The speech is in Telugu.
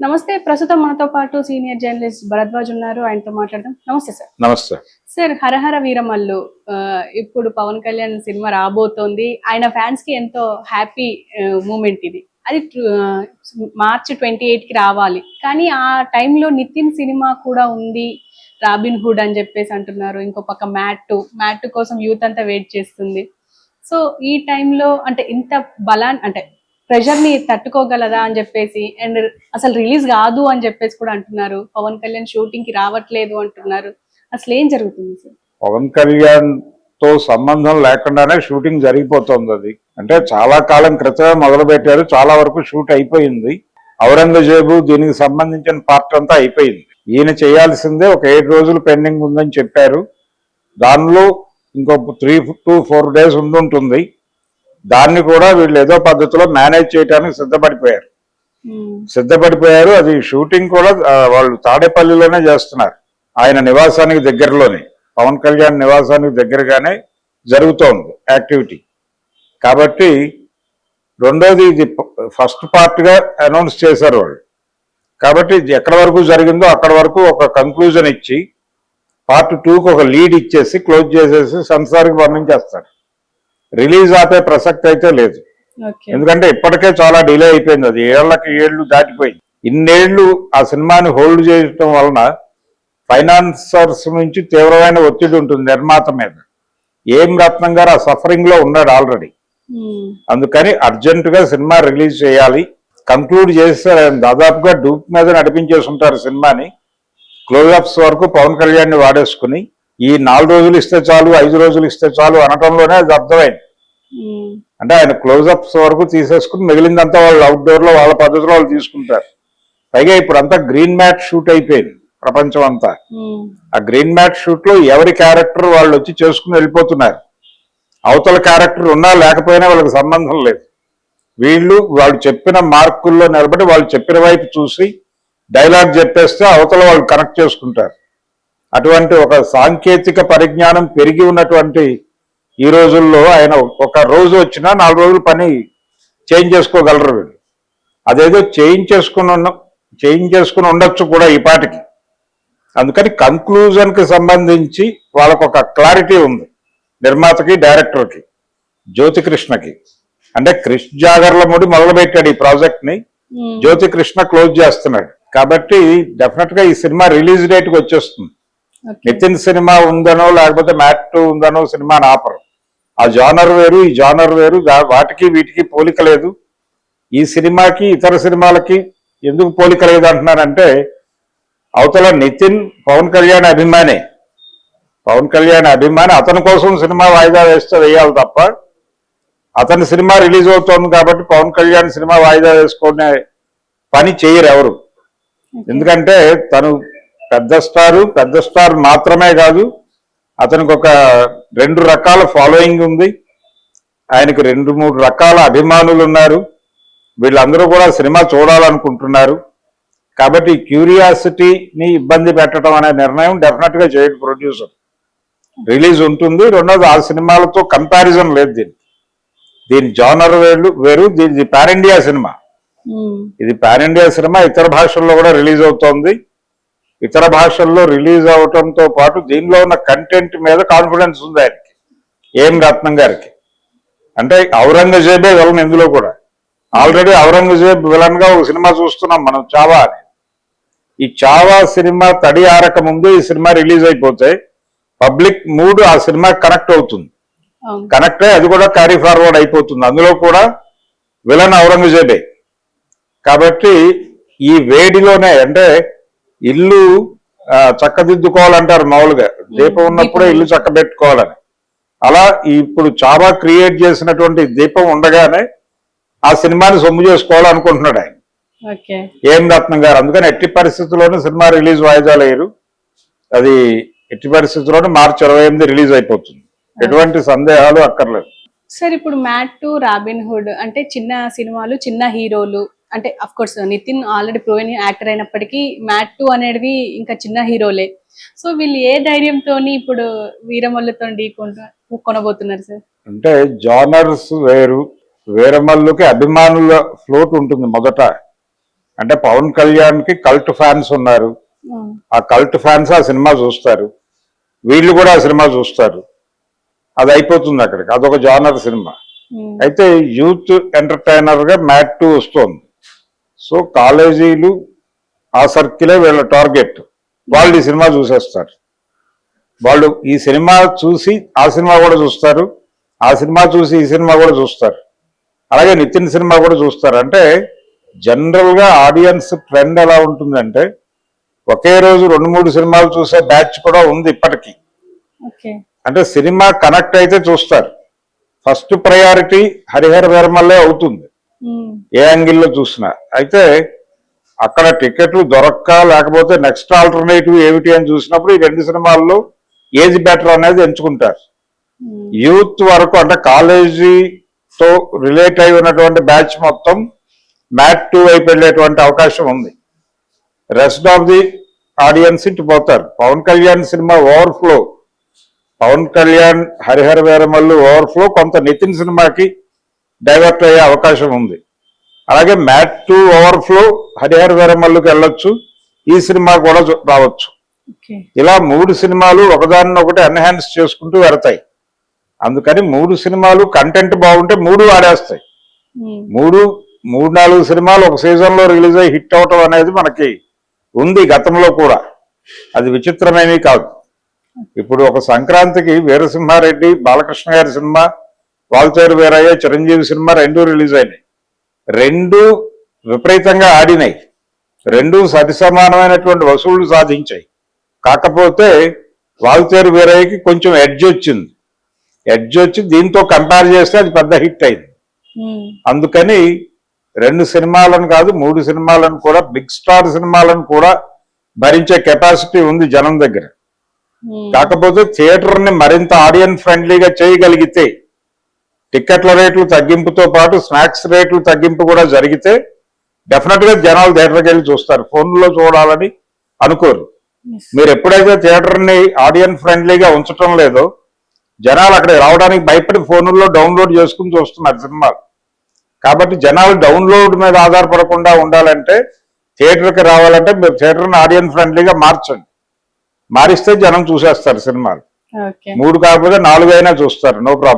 నమస్తే ప్రస్తుతం మనతో పాటు సీనియర్ జర్నలిస్ట్ భరద్వాజ్ ఉన్నారు. ఆయనతో మాట్లాడదాం. నమస్తే సార్. నమస్తే. సార్ హరహర వీరమల్లు ఇప్పుడు పవన్ కళ్యాణ్ సినిమా రాబోతోంది. ఆయన ఫ్యాన్స్కి ఎంతో హ్యాపీ మూమెంట్ ఇది. అది మార్చ్ ట్వంటీ ఎయిట్కి రావాలి. కానీ ఆ టైంలో నితిన్ సినిమా కూడా ఉంది. రాబిన్ హుడ్ అని చెప్పేసి అంటున్నారు. ఇంకో పక్క మ్యాట్ మ్యాట్ కోసం యూత్ అంతా వెయిట్ చేస్తుంది. సో ఈ టైంలో అంటే ఇంత బలాన్ అంటే ప్రెషర్ని తట్టుకోగలదా అని చెప్పేసి అండ్ అసలు రిలీజ్ కాదు అని చెప్పేసి కూడా అంటున్నారు. పవన్ కళ్యాణ్ షూటింగ్కి రావట్లేదు అంటున్నారు. అసలు ఏం జరుగుతుంది సార్? పవన్ కళ్యాణ్తో సంబంధం లేకుండానే షూటింగ్ జరిగిపోతుంది అది. అంటే చాలా కాలం క్రితమే మొదలు పెట్టారు చాలా వరకు షూట్ అయిపోయింది. ఔరంగజేబు దీనికి సంబంధించిన పార్ట్ అంతా అయిపోయింది. ఈయన చేయాల్సిందే ఒక ఏడు రోజులు పెండింగ్ ఉందని చెప్పారు. దానిలో ఇంకో త్రీ టూ ఫోర్ డేస్ ఉండుంటుంది. దాన్ని కూడా వీళ్ళు ఏదో పద్ధతిలో మేనేజ్ చేయడానికి సిద్ధపడిపోయారు. సిద్ధపడిపోయారు. అది షూటింగ్ కూడా వాళ్ళు తాడేపల్లిలోనే చేస్తున్నారు. ఆయన నివాసానికి దగ్గరలోనే. పవన్ కళ్యాణ్ నివాసానికి దగ్గరగానే జరుగుతోంది యాక్టివిటీ. కాబట్టి రెండోది ఇది ఫస్ట్ పార్ట్గా అనౌన్స్ చేశారు వాళ్ళు. కాబట్టి ఎక్కడి వరకు జరిగిందో అక్కడ వరకు ఒక కంక్లూజన్ ఇచ్చి పార్ట్ టూకి ఒక లీడ్ ఇచ్చేసి క్లోజ్ చేసేసి సంసారికి వర్ణించేస్తారు రిలీజ్ ఆపే ప్రసక్తి అయితే లేదు. ఎందుకంటే ఇప్పటికే చాలా డిలే అయిపోయింది అది. ఏళ్ళకి ఏళ్ళు దాటిపోయింది. ఇన్నేళ్ళు ఆ సినిమాని హోల్డ్ చేయటం వలన ఫైనాన్సర్స్ నుంచి తీవ్రమైన ఒత్తిడి ఉంటుంది నిర్మాత మీద. ఏం రత్నం గారు ఆ సఫరింగ్లో ఉన్నాడు ఆల్రెడీ ఉమ్, అందుకని అర్జెంట్గా సినిమా రిలీజ్ చేయాలి. కంక్లూడ్ చేస్తారు. ఆయన దాదాపుగా డూప్ మీద నడిపించేసి ఉంటారు సినిమాని. క్లోజప్స్ వరకు పవన్ కళ్యాణ్ని వాడేసుకుని ఈ నాలుగు రోజులు ఇస్తే చాలు ఐదు రోజులు ఇస్తే చాలు అనటంలోనే అది అర్థమైంది. అంటే ఆయన క్లోజప్స్ వరకు తీసేసుకుని మిగిలిందంతా వాళ్ళు అవుట్డోర్లో వాళ్ళ పద్ధతిలో వాళ్ళు తీసుకుంటారు. పైగా ఇప్పుడు అంతా గ్రీన్ మ్యాట్ షూట్ అయిపోయింది ప్రపంచం అంతా. ఆ గ్రీన్ మ్యాట్ షూట్లో ఎవరి క్యారెక్టర్ వాళ్ళు వచ్చి చేసుకుని వెళ్ళిపోతున్నారు? అవతల క్యారెక్టర్ ఉన్నా లేకపోయినా వాళ్ళకి సంబంధం లేదు. వీళ్ళు వాళ్ళు చెప్పిన మార్కుల్లో నిలబడి వాళ్ళు చెప్పిన వైపు చూసి డైలాగ్ చెప్పేస్తే అవతల వాళ్ళు కనెక్ట్ చేసుకుంటారు. అటువంటి ఒక సాంకేతిక పరిజ్ఞానం పెరిగి ఉన్నటువంటి ఈ రోజుల్లో ఆయన ఒక రోజు వచ్చినా నాలుగు రోజులు పని చేంజ్ చేసుకోగలరు వీళ్ళు. అదేదో చేంజ్ చేసుకుని ఉన్న చేంజ్ చేసుకుని ఉండొచ్చు కూడా ఈ పాటికి. అందుకని కంక్లూజన్కి సంబంధించి వాళ్ళకు ఒక క్లారిటీ ఉంది నిర్మాతకి డైరెక్టర్కి జ్యోతికృష్ణకి. అంటే కృష్ణ జాగర్లముడి మొదలు పెట్టాడు ఈ ప్రాజెక్ట్ని. ఉమ్, జ్యోతి కృష్ణ క్లోజ్ చేస్తున్నాడు. కాబట్టి డెఫినెట్గా ఈ సినిమా రిలీజ్ డేట్కి వచ్చేస్తుంది. నితిన్ సినిమా ఉందనో లేకపోతే మ్యాట్ ఉందనో సినిమా ఆపరు. ఆ జానర్ వేరు ఈ జానర్ వేరు వాటికి వీటికి పోలిక లేదు. ఈ సినిమాకి ఇతర సినిమాలకి ఎందుకు పోలిక లేదు అంటున్నానంటే అవతల నితిన్ పవన్ కళ్యాణ్ అభిమానే. పవన్ కళ్యాణ్ అభిమాని. అతని కోసం సినిమా వాయిదా వేస్తే వేయాలి తప్ప అతని సినిమా రిలీజ్ అవుతోంది కాబట్టి పవన్ కళ్యాణ్ సినిమా వాయిదా వేసుకునే పని చేయరు ఎవరు. ఎందుకంటే తను పెద్ద స్టారు పెద్ద స్టార్ మాత్రమే కాదు అతనికి ఒక రెండు రకాల ఫాలోయింగ్ ఉంది. ఆయనకి రెండు మూడు రకాల అభిమానులు ఉన్నారు. వీళ్ళందరూ కూడా సినిమా చూడాలనుకుంటున్నారు. కాబట్టి క్యూరియాసిటీని ఇబ్బంది పెట్టడం అనే నిర్ణయం డెఫినెట్గా చేయడు ప్రొడ్యూసర్ రిలీజ్ ఉంటుంది. రెండోది ఆ సినిమాలతో కంపారిజన్ లేదు దీనికి. దీని జానర్ వేరు వేరు దీని పాన్ ఇండియా సినిమా. ఇది పాన్ ఇండియా సినిమా ఇతర భాషల్లో కూడా రిలీజ్ అవుతోంది. ఇతర భాషల్లో రిలీజ్ అవటంతో పాటు దీనిలో ఉన్న కంటెంట్ మీద కాన్ఫిడెన్స్ ఉంది ఆయనకి. ఏం రత్నం గారికి? అంటే ఔరంగజేబే విలన్ ఇందులో కూడా. ఆల్రెడీ ఔరంగజేబ్ విలన్గా ఒక సినిమా చూస్తున్నాం మనం చావా అని. ఈ చావా సినిమా తడి ఆరక ముందు ఈ సినిమా రిలీజ్ అయిపోతే పబ్లిక్ మూడ్ ఆ సినిమా కనెక్ట్ అవుతుంది. కనెక్ట్ అయ్యి అది కూడా క్యారీ ఫార్వర్డ్ అయిపోతుంది. అందులో కూడా విలన్ ఔరంగజేబే. కాబట్టి ఈ వేడిలోనే అంటే ఇల్లు చక్కదిద్దుకోవాలంటారు మామూలుగా. దీపం ఉన్నప్పుడే ఇల్లు చక్కబెట్టుకోవాలని. అలా ఇప్పుడు చాలా క్రియేట్ చేసినటువంటి దీపం ఉండగానే ఆ సినిమాని సొమ్ము చేసుకోవాలనుకుంటున్నాడు ఆయన. ఏం రత్నం గారు? అందుకని ఎట్టి పరిస్థితుల్లోనూ సినిమా రిలీజ్ వాయిదా లేరు. అది ఎట్టి పరిస్థితుల్లోనూ మార్చి ఇరవై ఎనిమిది రిలీజ్ అయిపోతుంది. ఎటువంటి సందేహాలు అక్కర్లేదు. సార్ ఇప్పుడు మ్యాట్ రాబిన్ హుడ్ అంటే చిన్న సినిమాలు చిన్న హీరోలు అంటే of course Nitin already proven actor అయినప్పటికీ మ్యాట్ టూ అనేవి ఇంకా చిన్న హీరోలే సో వీళ్ళు ఏ ధైర్యంతో ఇప్పుడు వీరమల్లుతో కొనబోతున్నారు సార్ అంటే జానర్స్ వేరు. వీరమల్లుకి అభిమానుల ఫ్లోట్ ఉంటుంది మొదట. అంటే పవన్ కళ్యాణ్కి కల్ట్ ఫ్యాన్స్ ఉన్నారు. ఆ. కల్ట్ ఫ్యాన్స్ ఆ సినిమా చూస్తారు. వీళ్ళు కూడా ఆ సినిమా చూస్తారు. అది అయిపోతుంది అక్కడికి. అదొక జానర్ సినిమా. అయితే యూత్ ఎంటర్టైనర్గా మ్యాట్ టూ వస్తుంది. సో కాలేజీలు ఆ సర్కిలే వీళ్ళ టార్గెట్. వాళ్ళు ఈ సినిమా చూసేస్తారు. వాళ్ళు ఈ సినిమా చూసి ఆ సినిమా కూడా చూస్తారు. ఆ సినిమా చూసి ఈ సినిమా కూడా చూస్తారు. అలాగే నితిన్ సినిమా కూడా చూస్తారు. అంటే జనరల్గా ఆడియన్స్ ట్రెండ్ ఎలా ఉంటుందంటే ఒకే రోజు రెండు మూడు సినిమాలు చూసే బ్యాచ్ కూడా ఉంది ఇప్పటికీ. ఓకే. అంటే సినిమా కనెక్ట్ అయితే చూస్తారు. ఫస్ట్ ప్రయారిటీ హరిహర వీరమల్లే అవుతుంది. ఏ యాంగిల్లో చూసినా. అయితే అక్కడ టికెట్లు దొరక్క లేకపోతే నెక్స్ట్ ఆల్టర్నేటివ్ ఏమిటి అని చూసినప్పుడు ఈ రెండు సినిమాల్లో ఏది బెటర్ అనేది ఎంచుకుంటారు. యూత్ వరకు అంటే కాలేజీతో రిలేట్ అయి ఉన్నటువంటి బ్యాచ్ మొత్తం మ్యాట్ టూ వైపు వెళ్ళేటువంటి అవకాశం ఉంది. రెస్ట్ ఆఫ్ ది ఆడియన్స్ ఇటు పోతారు. Pawan Kalyan cinema overflow Pawan Kalyan Harihara Veeramallu overflow కొంత నితిన్ సినిమాకి డైవర్ట్ అయ్యే అవకాశం ఉంది. అలాగే మ్యాట్ టూ ఓవర్ఫ్లో హరిహర వీరమల్లుకి వెళ్ళొచ్చు. ఈ సినిమా కూడా రావచ్చు. ఇలా మూడు సినిమాలు ఒకదాన్ని ఒకటి ఎన్హాన్స్ చేసుకుంటూ వెడతాయి అందుకని మూడు సినిమాలు కంటెంట్ బాగుంటే మూడు ఆడేస్తాయి మూడు మూడు నాలుగు సినిమాలు ఒక సీజన్లో రిలీజ్ అయ్యి హిట్ అవటం అనేది మనకి ఉంది గతంలో కూడా. అది విచిత్రమేమీ కాదు. ఇప్పుడు ఒక సంక్రాంతికి వీరసింహారెడ్డి బాలకృష్ణ గారి సినిమా వాల్తేరు వీరయ్య చిరంజీవి సినిమా రెండు రిలీజ్ అయినాయి. రెండు విపరీతంగా ఆడినాయి. రెండు సరి సమానమైనటువంటి వసూళ్ళు సాధించాయి. కాకపోతే వాల్తేరు వీరయ్యకి కొంచెం ఎడ్జ్ వచ్చింది. ఎడ్జ్ వచ్చి దీంతో కంపేర్ చేస్తే అది పెద్ద హిట్ అయింది. ఉమ్, అందుకని రెండు సినిమాలను కాదు మూడు సినిమాలను కూడా బిగ్ స్టార్ సినిమాలను కూడా భరించే కెపాసిటీ ఉంది జనం దగ్గర. ఉమ్, కాకపోతే థియేటర్ని మరింత ఆడియన్ ఫ్రెండ్లీగా చేయగలిగితే టికెట్ల రేట్లు తగ్గింపుతో పాటు స్నాక్స్ రేట్లు తగ్గింపు కూడా జరిగితే డెఫినెట్గా జనాలు థియేటర్కి వెళ్ళి చూస్తారు. ఫోన్లో చూడాలని అనుకోరు. మీరు ఎప్పుడైతే థియేటర్ని ఆడియన్ ఫ్రెండ్లీగా ఉంచటం లేదో జనాలు అక్కడికి రావడానికి భయపడి ఫోన్లలో డౌన్లోడ్ చేసుకుని చూస్తున్నారు సినిమాలు. కాబట్టి జనాలు డౌన్లోడ్ మీద ఆధారపడకుండా ఉండాలంటే థియేటర్కి రావాలంటే మీరు థియేటర్ని ఆడియన్ ఫ్రెండ్లీగా మార్చండి. మారిస్తే జనం చూసేస్తారు సినిమాలు. మూడు కాకపోతే నాలుగు అయినా చూస్తారు. No problem.